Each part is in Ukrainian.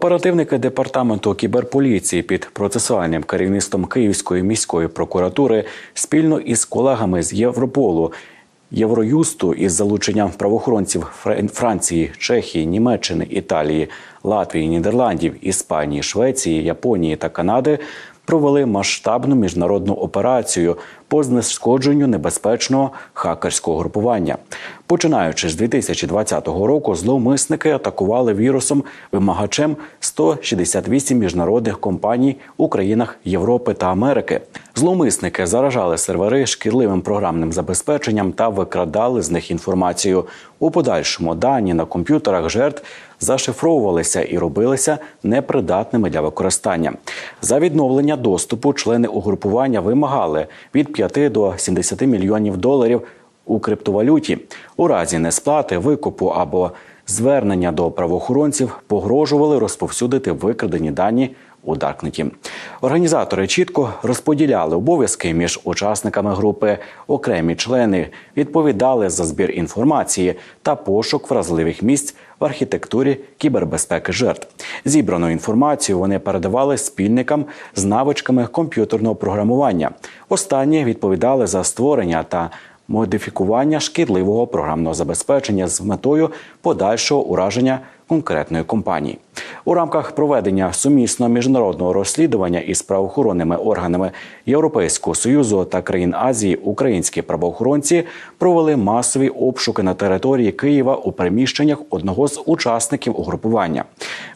Оперативники департаменту кіберполіції під процесуальним керівництвом Київської міської прокуратури спільно із колегами з Європолу. Євроюсту із залученням правоохоронців Фран- Франції, Чехії, Німеччини, Італії, Латвії, Нідерландів, Іспанії, Швеції, Японії та Канади провели масштабну міжнародну операцію по знешкодженню небезпечного хакерського групування. Починаючи з 2020 року, зловмисники атакували вірусом вимагачем 168 міжнародних компаній у країнах Європи та Америки. Зловмисники заражали сервери шкідливим програмним забезпеченням та викрадали з них інформацію. У подальшому дані на комп'ютерах жертв зашифровувалися і робилися непридатними для використання. За відновлення доступу члени угрупування вимагали від 5 до 70 мільйонів доларів у криптовалюті. У разі несплати, викупу або звернення до правоохоронців погрожували розповсюдити викрадені дані у Даркнеті. Організатори чітко розподіляли обов'язки між учасниками групи. Окремі члени відповідали за збір інформації та пошук вразливих місць в архітектурі кібербезпеки жертв. Зібрану інформацію вони передавали спільникам з навичками комп'ютерного програмування. Останні відповідали за створення та модифікування шкідливого програмного забезпечення з метою подальшого ураження конкретної компанії. У рамках проведення сумісного міжнародного розслідування із правоохоронними органами Європейського союзу та країн Азії українські правоохоронці провели масові обшуки на території Києва у приміщеннях одного з учасників угрупування.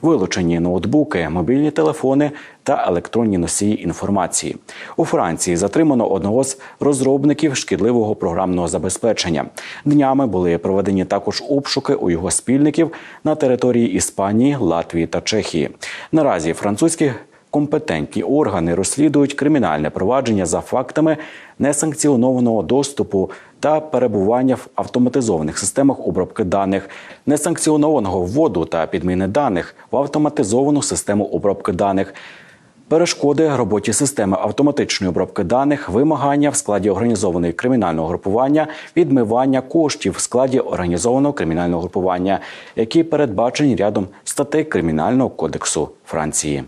Вилучені ноутбуки, мобільні телефони та електронні носії інформації. У Франції затримано одного з розробників шкідливого програмного забезпечення. Днями були проведені також обшуки у його спільників на території Іспанії, Латвії та Чехії. Наразі французькі компетентні органи розслідують кримінальне провадження за фактами несанкціонованого доступу та перебування в автоматизованих системах обробки даних, несанкціонованого вводу та підміни даних в автоматизовану систему обробки даних. Перешкоди роботі системи автоматичної обробки даних, вимагання в складі організованої кримінального групування, відмивання коштів в складі організованого кримінального групування, які передбачені рядом статей Кримінального кодексу Франції.